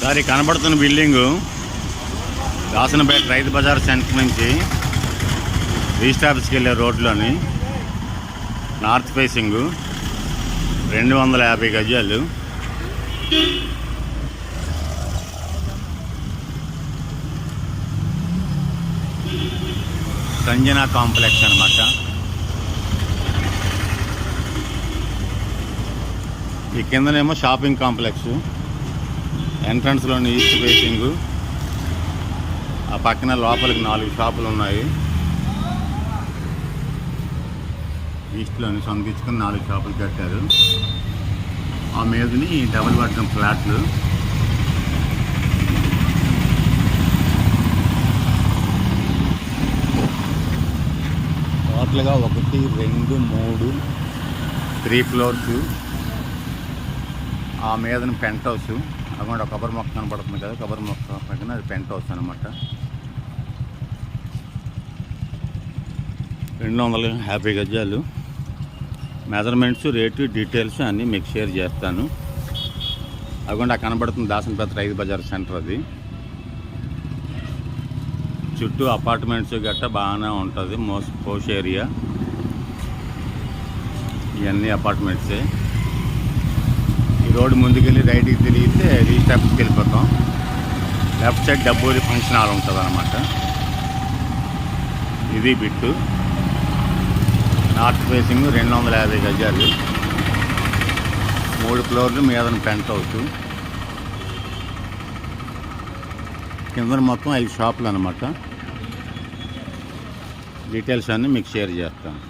Sir కనబడుతున్న building Dasanapeta Rythu Bazar centre నుంచి register ఆఫీస్కి వెళ్ళే రోడ్లోని నార్త్ ఫేసింగ్ రెండు వందల యాభై గజాలు. సంజనా కాంప్లెక్స్ అనమాట ఈ కిందనేమో షాపింగ్ కాంప్లెక్స్. ఎంట్రన్స్లోని ఈస్ట్ ఫేసింగ్ ఆ పక్కన లోపలికి నాలుగు షాపులు ఉన్నాయి. ఈస్ట్లోని సొంతించుకుని నాలుగు షాపులు కట్టారు. ఆ మీదని డబుల్ బెడ్రూమ్ ఫ్లాట్లు. టోటల్గా ఒకటి రెండు మూడు త్రీ ఫ్లోర్స్. ఆ మీదన పెంట్ హౌస్. అక్కడ కొబ్బరి మొక్క కనబడుతుంది కదా కొబ్బరి మొక్క పక్కన అది పెంట్ హౌస్ అనమాట రెండు వందల యాభై గజాలు. మెజర్మెంట్స్ రేటు డీటెయిల్స్ అన్నీ మీకు షేర్ చేస్తాను. అదిగోండి ఆ కనబడుతుంది దాసనపేట రైతు బజార్ సెంటర్ అది. చుట్టూ అపార్ట్మెంట్స్ గట్ట బాగానే ఉంటుంది మోస్ పోష్ ఏరియా ఇవన్నీ అపార్ట్మెంట్సే ఈ రోడ్డు ముందుకెళ్ళి రైట్కి left side Dabburi function hall ఉంటుంది అనమాట ఇది బిట్టు. నార్త్ ఫేసింగ్ రెండు వందల యాభై గజాలు. మూడు ఫ్లోర్లు మీదన పెంట్ హౌస్. కింద మొత్తం ఐదు షాపులు అనమాట డీటెయిల్స్ అన్నీ మీకు షేర్ చేస్తాను.